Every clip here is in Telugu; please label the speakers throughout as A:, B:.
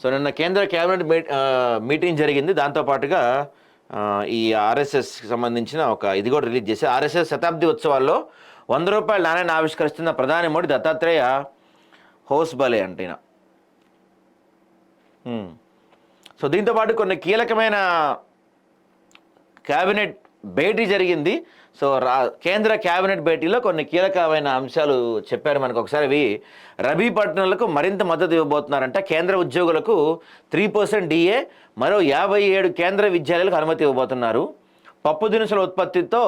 A: సో నిన్న కేంద్ర కేబినెట్ మీటింగ్ జరిగింది దాంతోపాటుగా ఈ ఆర్ఎస్ఎస్కి సంబంధించిన ఒక ఇది కూడా రిలీజ్ చేసి ఆర్ఎస్ఎస్ శతాబ్ది ఉత్సవాల్లో వంద రూపాయల నాణ్యాన్ని ఆవిష్కరిస్తున్న ప్రధాని మోడీ దత్తాత్రేయ హోస్ బలే ఈయన. సో దీంతో పాటు కొన్ని కీలకమైన క్యాబినెట్ భేటీ జరిగింది. సో రా కేంద్ర క్యాబినెట్ భేటీలో కొన్ని కీలకమైన అంశాలు చెప్పారు మనకు. ఒకసారి అవి రబీ పట్టణాలకు మరింత మద్దతు ఇవ్వబోతున్నారంట. కేంద్ర ఉద్యోగులకు త్రీ పర్సెంట్ డిఏ మరో యాభై ఏడు కేంద్ర విద్యాలయాలకు అనుమతి ఇవ్వబోతున్నారు. పప్పు దినుసుల ఉత్పత్తితో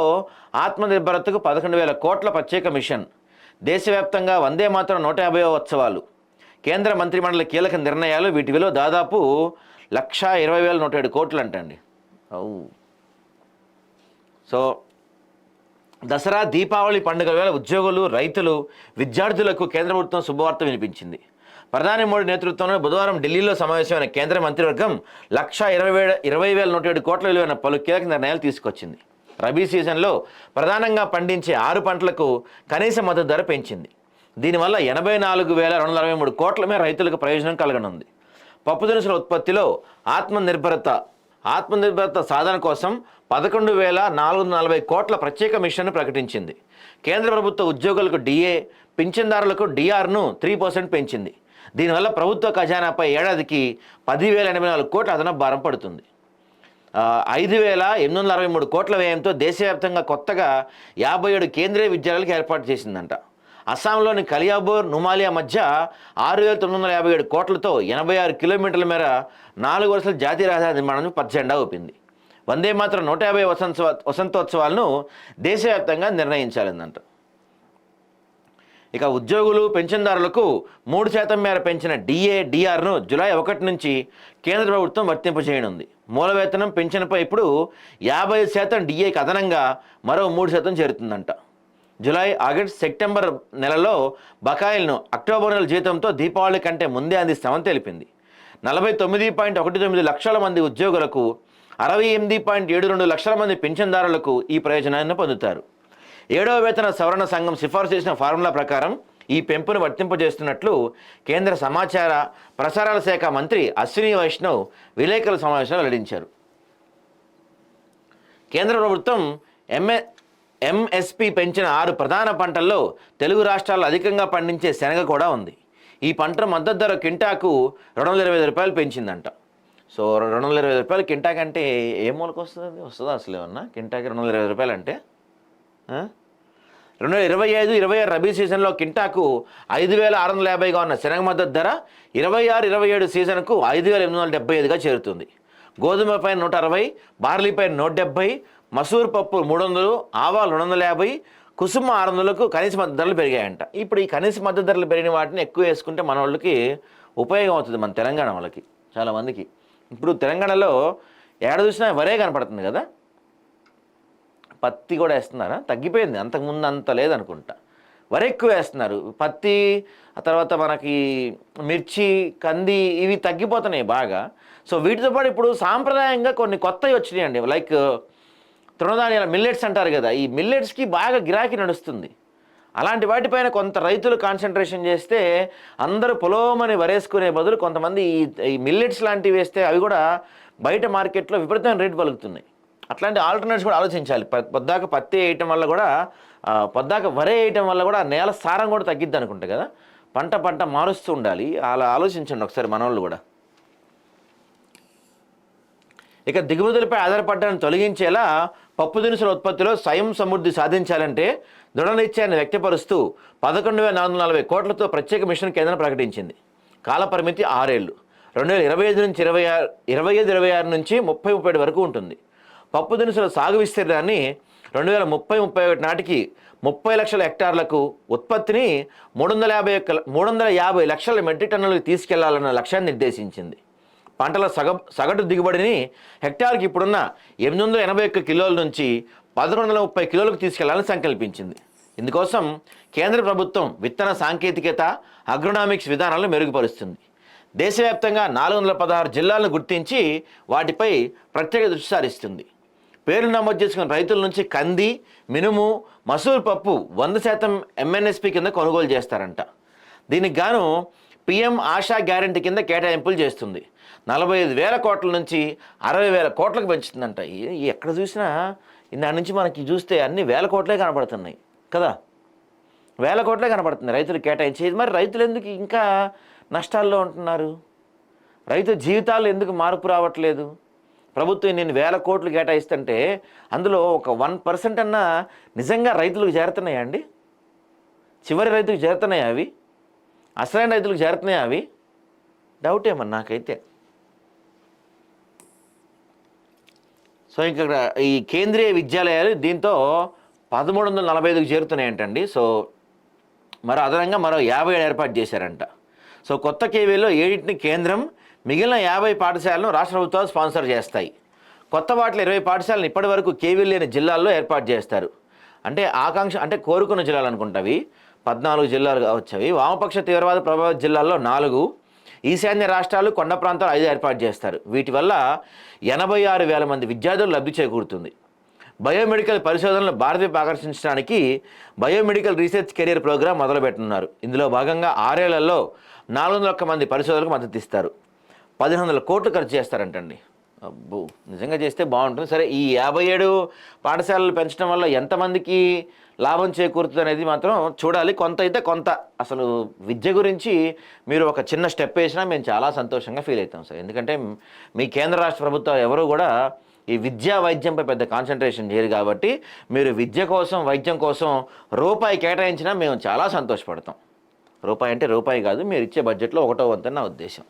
A: ఆత్మనిర్భరతకు పదకొండు వేల కోట్ల ప్రత్యేక మిషన్. దేశవ్యాప్తంగా వందే మాత్రం నూట యాభై ఉత్సవాలు. కేంద్ర మంత్రిమండలి కీలక నిర్ణయాలు వీటి విలువ దాదాపు లక్ష ఇరవై వేల నూట ఏడు కోట్లు అంటండి అవు. సో దసరా దీపావళి పండుగ వేళ ఉద్యోగులు రైతులు విద్యార్థులకు కేంద్ర ప్రభుత్వం శుభవార్త వినిపించింది. ప్రధాని మోడీ నేతృత్వంలో బుధవారం ఢిల్లీలో సమావేశమైన కేంద్ర మంత్రివర్గం లక్ష ఇరవై వేల ఇరవై వేల నూట ఏడు కోట్ల విలువైన పలు కీలక నిర్ణయాలు తీసుకొచ్చింది. రబీ సీజన్లో ప్రధానంగా పండించే ఆరు పంటలకు కనీస మద్దతు ధర పెంచింది. దీనివల్ల ఎనభై నాలుగు వేల రెండు వందల అరవై మూడు కోట్ల మేర రైతులకు ప్రయోజనం కలగనుంది. పప్పుదినుసుల ఉత్పత్తిలో ఆత్మనిర్భరత ఆత్మనిర్భరత సాధన కోసం పదకొండు వేల నాలుగు వందల నలభై కోట్ల ప్రత్యేక మిషన్ను ప్రకటించింది. కేంద్ర ప్రభుత్వ ఉద్యోగులకు డిఏ పింఛన్దారులకు డిఆర్ను త్రీ పర్సెంట్ పెంచింది. దీనివల్ల ప్రభుత్వ ఖజానాపై ఏడాదికి పదివేల ఎనభై నాలుగు కోట్ల అదనపు భారం పడుతుంది. ఐదు వేల ఎనిమిది వందల అరవై మూడు కోట్ల వ్యయంతో దేశవ్యాప్తంగా కొత్తగా యాభై ఏడు కేంద్రీయ విద్యాలయాలకు ఏర్పాటు చేసిందంట. అస్సాంలోని కలియాబోర్ నుమాలియా మధ్య ఆరు వేల తొమ్మిది వందల యాభై ఏడు కోట్లతో ఎనభై ఆరు కిలోమీటర్ల మేర నాలుగు వరుసల జాతీయ రహదారి నిర్మాణం పచ్చజెండా ఊపింది. వందే మాత్రం నూట యాభై వసంత వసంతోత్సవాలను దేశవ్యాప్తంగా నిర్ణయించాలిందంట. ఇక ఉద్యోగులు పెన్షన్దారులకు మూడు శాతం మేర పెంచిన డిఏ డిఆర్ను జూలై ఒకటి నుంచి కేంద్ర ప్రభుత్వం వర్తింపజేయనుంది మూల వేతనం పెన్షన్పై ఇప్పుడు యాభై శాతం డిఏకి అదనంగా మరో మూడు శాతం చేరుతుందంట. జూలై ఆగస్ట్ సెప్టెంబర్ నెలలో బకాయిలను అక్టోబర్ నెల జీతంతో దీపావళి కంటే ముందే అందిస్తామని తెలిపింది. నలభై తొమ్మిది పాయింట్ ఒకటి తొమ్మిది లక్షల మంది ఉద్యోగులకు అరవై ఎనిమిది పాయింట్ ఏడు రెండు లక్షల మంది పింఛన్దారులకు ఈ ప్రయోజనాన్ని పొందుతారు. ఏడవ వేతన సవరణ సంఘం సిఫార్సు చేసిన ఫార్ములా ప్రకారం ఈ పెంపును వర్తింపజేస్తున్నట్లు కేంద్ర సమాచార ప్రసారాల శాఖ మంత్రి అశ్విని వైష్ణవ్ విలేకరుల సమావేశంలో వెల్లడించారు. కేంద్ర ప్రభుత్వం ఎంఏ ఎంఎస్పి పెంచిన ఆరు ప్రధాన పంటల్లో తెలుగు రాష్ట్రాల్లో అధికంగా పండించే శనగ కూడా ఉంది. ఈ పంట మద్దతు ధర కింటాకు రెండు వందల ఇరవై ఐదు రూపాయలు పెంచిందంట. సో రెండు వందల ఇరవై రూపాయలు కింటాక్ అంటే ఏ మూలకు వస్తుంది వస్తుందా అసలు ఏమన్నా? కింటాకి రెండు వందల ఇరవై రూపాయలు అంటే? రెండు వేల ఇరవై ఐదు ఇరవై ఆరు రబీ సీజన్లో కింటాకు ఐదు వేల ఆరు వందల యాభైగా ఉన్న శనగ మద్దతు ధర ఇరవై ఆరు ఇరవై ఏడు సీజన్కు ఐదు వేల ఎనిమిది వందల డెబ్బై ఐదుగా చేరుతుంది. గోధుమ పైన నూట అరవై బార్లీ పైన నూట డెబ్బై మసూర్ పప్పు మూడు వందలు ఆవాలు రెండు వందల యాభై కుసుమ ఆరు వందలకు కనీస మద్దతు ధరలు పెరిగాయంట. ఇప్పుడు ఈ కనీస మద్దతు ధరలు పెరిగిన వాటిని ఎక్కువ వేసుకుంటే మన వాళ్ళకి ఉపయోగం అవుతుంది మన తెలంగాణ వాళ్ళకి చాలామందికి ఇప్పుడు తెలంగాణలో ఏడ చూసినా వరే కనపడుతుంది కదా? పత్తి కూడా వేస్తున్నారా? తగ్గిపోయింది. అంతకుముందు అంత లేదనుకుంటా. వరి ఎక్కువ వేస్తున్నారు. పత్తి ఆ తర్వాత మనకి మిర్చి కంది ఇవి తగ్గిపోతున్నాయి బాగా. సో వీటితో పాటు ఇప్పుడు సాంప్రదాయంగా కొన్ని కొత్తవి వచ్చినాయండి. లైక్ తృణధాన్యాల మిల్లెట్స్ అంటారు కదా ఈ మిల్లెట్స్కి బాగా గిరాకీ నడుస్తుంది. అలాంటి వాటిపైన కొంత రైతులు కాన్సన్ట్రేషన్ చేస్తే అందరూ పొలోమని వరేసుకునే బదులు కొంతమంది ఈ ఈ మిల్లెట్స్ లాంటివి వేస్తే అవి కూడా బయట మార్కెట్లో విపరీతమైన రేటు పలుకుతున్నాయి. అట్లాంటి ఆల్టర్నేట్స్ కూడా ఆలోచించాలి. పొద్దాక పత్తి వేయటం వల్ల కూడా పొద్దాక వరే వేయటం వల్ల కూడా నేల సారం కూడా తగ్గిద్ది అనుకుంటా కదా. పంట పంట మారుస్తూ ఉండాలి. అలా ఆలోచించండి ఒకసారి మనోళ్ళు కూడా. ఇక దిగుమతులపై ఆధారపడ్డాన్ని తొలగించేలా పప్పు దినుసుల ఉత్పత్తిలో స్వయం సమృద్ధి సాధించాలంటే దృఢ నిశ్చయాన్ని వ్యక్తపరుస్తూ పదకొండు వేల నాలుగు నలభై కోట్లతో ప్రత్యేక మిషన్ కేంద్రం ప్రకటించింది. కాలపరిమితి ఆరేళ్ళు రెండు వేల ఇరవై ఐదు నుంచి ఇరవై ఆరు ఇరవై ఐదు ఇరవై ఆరు నుంచి ముప్పై ముప్పై ఏడు వరకు ఉంటుంది. పప్పు దినుసుల సాగు విస్తీర్ణాన్ని రెండు వేల ముప్పై ముప్పై ఒకటి నాటికి ముప్పై లక్షల హెక్టార్లకు ఉత్పత్తిని మూడు వందల యాభై మూడు వందల యాభై లక్షల మెట్రిక్ టన్నులకు తీసుకెళ్ళాలన్న లక్ష్యాన్ని నిర్దేశించింది. పంటల సగ సగటు దిగుబడిని హెక్టార్కి ఇప్పుడున్న ఎనిమిది వందల ఎనభై ఒక్క కిలోల నుంచి పదకొండు వందల ముప్పై కిలోలకు తీసుకెళ్ళాలని సంకల్పించింది. ఇందుకోసం కేంద్ర ప్రభుత్వం విత్తన సాంకేతికత అగ్రోనామిక్స్ విధానాలను మెరుగుపరుస్తుంది. దేశవ్యాప్తంగా నాలుగు వందల పదహారు జిల్లాలను గుర్తించి వాటిపై ప్రత్యేక దృష్టి సారిస్తుంది. పేర్లు నమోదు చేసుకున్న రైతుల నుంచి కంది మినుము మసూర్ పప్పు వంద శాతం ఎంఎన్ఎస్పి కింద కొనుగోలు చేస్తారంట. దీనికి గాను పిఎం ఆశా గ్యారంటీ కింద కేటాయింపులు చేస్తుంది. నలభై ఐదు వేల కోట్ల నుంచి అరవై వేల కోట్లకు పెంచుతుందంట. ఎక్కడ చూసినా దాని నుంచి మనకి చూస్తే అన్ని వేల కోట్లే కనపడుతున్నాయి కదా. వేల కోట్లే కనపడుతుంది రైతులు కేటాయించేది మరి రైతులు ఎందుకు ఇంకా నష్టాల్లో ఉంటున్నారు? రైతు జీవితాలు ఎందుకు మార్పు రావట్లేదు? ప్రభుత్వం నేను వేల కోట్లు కేటాయిస్తుంటే అందులో ఒక వన్ పర్సెంట్ అన్నా నిజంగా రైతులకు చేరుతున్నాయా అండి? చివరి రైతుకు చేరుతున్నాయా అవి? అసలైన రైతులకు చేరుతున్నాయా అవి? డౌట్ ఏమన్నా నాకైతే. సో ఇంకా ఈ కేంద్రీయ విద్యాలయాలు దీంతో పదమూడు వందల నలభై ఐదుకు చేరుతున్నాయంటండి. సో మరో అదనంగా మరో యాభై ఏడు ఏర్పాటు చేశారంట. సో కొత్త కేవీలో ఏడింటిని కేంద్రం మిగిలిన యాభై పాఠశాలను రాష్ట్ర ప్రభుత్వాలు స్పాన్సర్ చేస్తాయి. కొత్త వాటిలో ఇరవై పాఠశాలను ఇప్పటి వరకు కేవీ లేని జిల్లాల్లో ఏర్పాటు చేస్తారు. అంటే ఆకాంక్ష అంటే కోరుకున్న జిల్లాలు అనుకుంటవి. పద్నాలుగు జిల్లాలు వచ్చేవి వామపక్ష తీవ్రవాద ప్రభావిత జిల్లాల్లో నాలుగు. ఈశాన్య రాష్ట్రాలు కొండ ప్రాంతాలు ఐదు ఏర్పాటు చేస్తారు. వీటి వల్ల ఎనభై ఆరు వేల మంది విద్యార్థులు లబ్ధి చేకూరుతుంది. బయోమెడికల్ పరిశోధనలు భారతీయ ఆకర్షించడానికి బయోమెడికల్ రీసెర్చ్ కెరీర్ ప్రోగ్రాం మొదలుపెట్టనున్నారు. ఇందులో భాగంగా ఆరేళ్ళలో నాలుగు వందల ఒక్క మంది పరిశోధనలకు మద్దతు ఇస్తారు. పదిహేను వందల కోట్లు ఖర్చు చేస్తారంటండి. అబ్బో నిజంగా చేస్తే బాగుంటుంది. సరే ఈ యాభై ఏడు పాఠశాలలు పెంచడం వల్ల ఎంతమందికి లాభం చేకూరుతుంది అనేది మాత్రం చూడాలి. కొంత అయితే కొంత. అసలు విద్య గురించి మీరు ఒక చిన్న స్టెప్ వేసినా మేము చాలా సంతోషంగా ఫీల్ అవుతాం సార్. ఎందుకంటే మీ కేంద్ర రాష్ట్ర ప్రభుత్వాలు ఎవరు కూడా ఈ విద్యా వైద్యంపై పెద్ద కాన్సన్ట్రేషన్ చేయరు కాబట్టి మీరు విద్య కోసం వైద్యం కోసం రూపాయి కేటాయించినా మేము చాలా సంతోషపడతాం. రూపాయి అంటే రూపాయి కాదు మీరు ఇచ్చే బడ్జెట్లో ఒకటో వంతు నా ఉద్దేశం.